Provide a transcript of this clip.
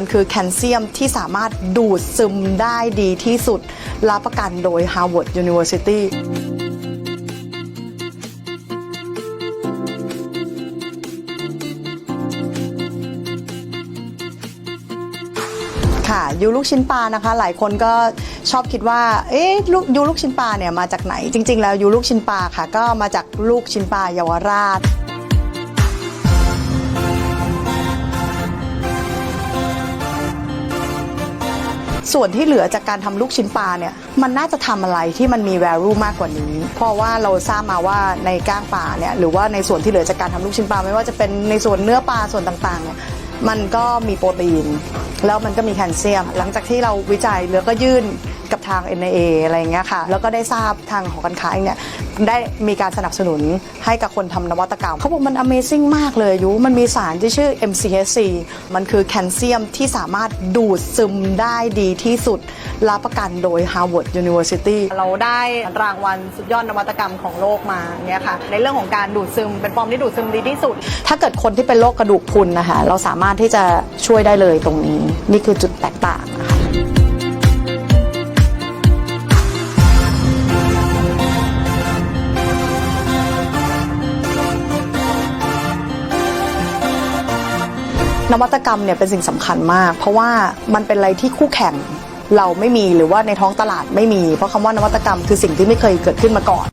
มันคือแคลเซียมที่สามารถดูดซึมได้ดีที่สุด รับประกันโดย Harvard University ค่ะยูลูกชิ้นปลานะคะ หลายคนก็ชอบคิดว่า เอ๊ะลูกยูลูกชิ้นปลาเนี่ยมาจากไหน จริง ๆ แล้วยูลูกชิ้นปลาค่ะ ก็มาจากลูกชิ้นปลาเยาวราช ส่วนที่เหลือจากการทำลูกชิ้นปลาเนี่ยมันน่าจะทำอะไรที่มันมี value มากกว่านี้ เพราะว่าเราทราบมาว่าในก้างปลาเนี่ยหรือว่าในส่วนที่เหลือจากการทำลูกชิ้นปลาไม่ว่าจะเป็นในส่วนเนื้อปลาส่วนต่างๆเนี่ยมันก็มีโปรตีน แล้วมันก็มีแคลเซียม หลังจากที่เราวิจัยแล้วก็ยื่น กับทาง NIA อะไรอย่างเงี้ยค่ะ แล้วก็ได้ทราบทางหอการค้าเองเนี่ยได้มีการสนับสนุนให้กับคนทำนวัตกรรม เขาบอกมัน Amazing มากเลยยุมันมีสารที่ชื่อ MCHC มันคือแคลเซียมที่สามารถดูดซึมได้ดีที่สุด รับประกันโดย Harvard University เราได้รางวัลสุดยอดนวัตกรรมของโลกมาเนี่ยค่ะ ในเรื่องของการดูดซึมเป็นฟอร์มที่ดูดซึมดีที่สุด ถ้าเกิดคนที่เป็นโรคกระดูกพรุนนะคะ เราสามารถที่จะช่วยได้เลยตรงนี้ นี่คือจุดแตกต่าง นวัตกรรมเนี่ยเป็นสิ่งสำคัญมาก เพราะว่ามันเป็นอะไรที่คู่แข่งเราไม่มีหรือว่าในท้องตลาดไม่มี เพราะคำว่านวัตกรรมคือสิ่งที่ไม่เคยเกิดขึ้นมาก่อน